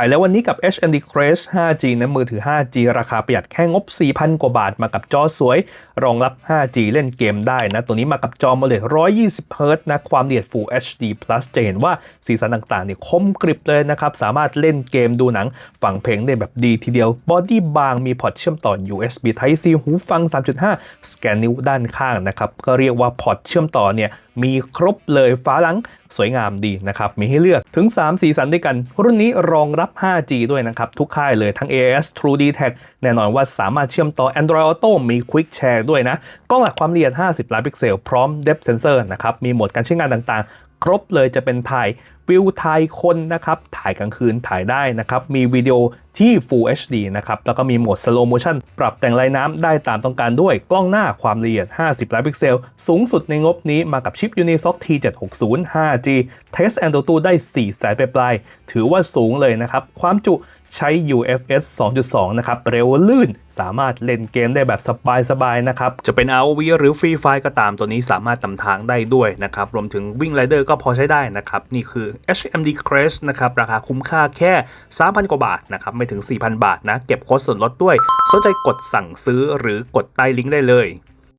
ายแล้ววันนี้กับ HMD Crest 5G นะมือถือ 5G ราคาประหยัดแค่งบ 4,000 กว่าบาทมากับจอสวย รองรับ 5G เล่นเกมได้นะ ตัวนี้มากับจอ AMOLED 120 Hz นะความละเอียด Full HD Plus จะเห็นว่าสีสันต่างๆเนี่ยคมกริบเลยนะครับ สามารถเล่นเกมดูหนังฟังเพลงได้แบบดีทีเดียวบอดี้บางมีพอร์ตเชื่อมต่อ USB Type C หูฟัง 3.5 สแกนนิ้วด้านข้างนะครับก็เรียกว่าพอร์ตเชื่อมต่อเนี่ย มีครบเลยฟ้าหลังสวยงามดีนะครับ มีให้เลือกถึง 3 สีสันด้วยกัน รุ่นนี้รองรับ 5G ด้วยนะครับ ทุกค่ายเลยทั้ง AIS True d t a c แน่นอนว่าสามารถเชื่อมต่อ Android Auto มี Quick Share ด้วยนะ กล้องหลักความละเอียด 50 ล้านพิกเซล พร้อม Depth Sensor นะครับ มีโหมดการใช้งานต่างๆ ครบเลยจะเป็นถ่าย วิวถ่ายคนนะครับถ่ายกลางคืนถ่ายได้นะครับมีวิดีโอที่ Full HD นะครับแล้วก็มีโหมด Slow Motion ปรับแต่งลายน้ำได้ตามต้องการด้วยกล้องหน้าความละเอียด 50 ล้านพิกเซล สูงสุดในงบนี้มากับชิป Unisoc T760 5G Test Antutu ได้ 4 สายปลายๆถือว่าสูงเลยนะครับ ความจุใช้ UFS 2.2 นะครับ เร็วลื่น สามารถเล่นเกมได้แบบสบายๆ นะครับ จะเป็น ROV หรือ Free Fire ก็ตามตัวนี้สามารถจำทางได้ด้วยนะครับ รวมถึงวิ่งไรเดอร์ก็พอใช้ได้นะครับ นี่คือ HMD Crest นะครับ ราคาคุ้มค่าแค่ 3,000 กว่าบาทนะครับ ไม่ถึง 4,000 บาทนะ เก็บโค้ดส่วนลดด้วย สนใจกดสั่งซื้อหรือกดใต้ลิงก์ได้เลย